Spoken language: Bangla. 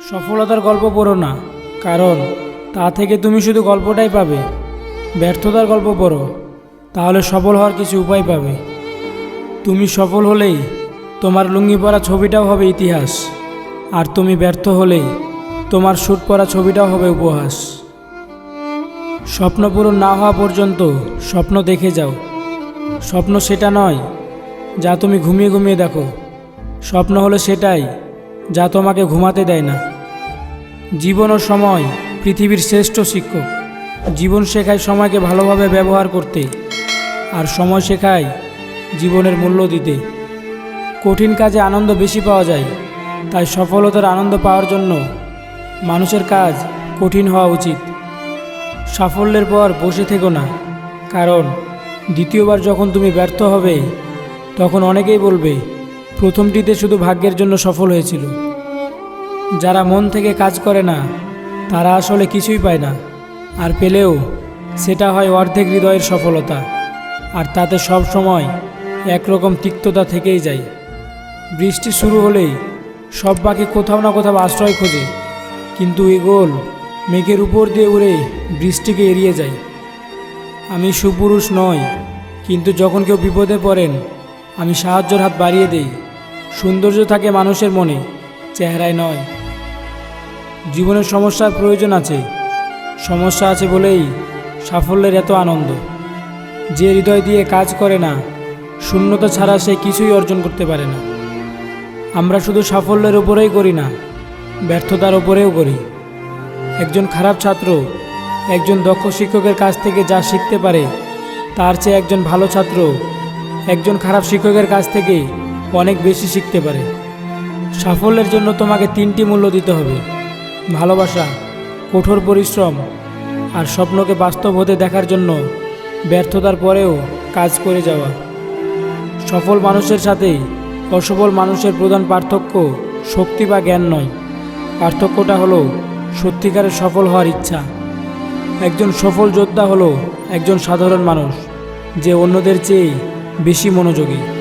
সফলতার গল্প পড়ো না, কারণ তা থেকে তুমি শুধু গল্পটাই পাবে। ব্যর্থতার গল্প পড়ো, তাহলে সফল হওয়ার কিছু উপায় পাবে। তুমি সফল হলেই তোমার লুঙ্গি পরা ছবিটাও হবে ইতিহাস, আর তুমি ব্যর্থ হলেই তোমার শ্যুট পরা ছবিটাও হবে উপহাস। স্বপ্ন পূরণ না হওয়া পর্যন্ত স্বপ্ন দেখে যাও। স্বপ্ন সেটা নয়, যা তুমি ঘুমিয়ে ঘুমিয়ে দেখো। স্বপ্ন হলো সেটাই যা তোমাকে ঘুমাতে দেয় না। জীবন ও সময় পৃথিবীর শ্রেষ্ঠ শিক্ষক। জীবন শেখায় সময়কে ভালোভাবে ব্যবহার করতে আর সময় শেখায় জীবনের মূল্য দিতে। কঠিন কাজে আনন্দ বেশি পাওয়া যায়, তাই সফলতার আনন্দ পাওয়ার জন্য মানুষের কাজ কঠিন হওয়া উচিত। সাফল্যের পর বসে থেকো না, কারণ দ্বিতীয়বার যখন তুমি ব্যর্থ হবে, তখন অনেকেই বলবে প্রথমটিতে শুধু ভাগ্যের জন্য সফল হয়েছিল। যারা মন থেকে কাজ করে না, তারা আসলে কিছুই পায় না। আর পেলেও, সেটা হয় অর্ধেক হৃদয়ের সফলতা। আর তাতে সব সময় একরকম তিক্ততা থেকেই যায়। বৃষ্টি শুরু হলেই সব পাখি কোথাও না কোথাও আশ্রয় খোঁজে। কিন্তু এগোল মেঘের উপর দিয়ে উড়ে বৃষ্টিকে এড়িয়ে যায়। আমি সুপুরুষ নই, কিন্তু যখন কেউ বিপদে পড়েন, আমি সাহায্যের হাত বাড়িয়ে দেই। সৌন্দর্য থাকে মানুষের মনে, চেহারায় নয়। জীবনের সমস্যার প্রয়োজন আছে। সমস্যা আছে বলেই সাফল্যের এত আনন্দ। যে হৃদয় দিয়ে কাজ করে না, শূন্যতা ছাড়া সে কিছুই অর্জন করতে পারে না। আমরা শুধু সাফল্যের উপরেই করি না, ব্যর্থতার উপরেও করি। একজন খারাপ ছাত্র, একজন দক্ষ শিক্ষকের কাছ থেকে যা শিখতে পারে, তার চেয়ে একজন ভালো ছাত্র, একজন খারাপ শিক্ষকের কাছ থেকে অনেক বেশি শিখতে পারে। সাফল্যের জন্য তোমাকে তিনটি মূল্য দিতে হবে। ভালোবাসা, কঠোর পরিশ্রম আর স্বপ্নকে বাস্তব হতে দেখার জন্য ব্যর্থতার পরেও কাজ করে যাওয়া। সফল মানুষের সাথে অসফল মানুষের প্রধান পার্থক্য শক্তি বা জ্ঞান নয়। পার্থক্যটা হলো সত্যিকারের সফল হওয়ার ইচ্ছা। একজন সফল যোদ্ধা হলো একজন সাধারণ মানুষ, যে অন্যদের চেয়ে বেশি মনোযোগী।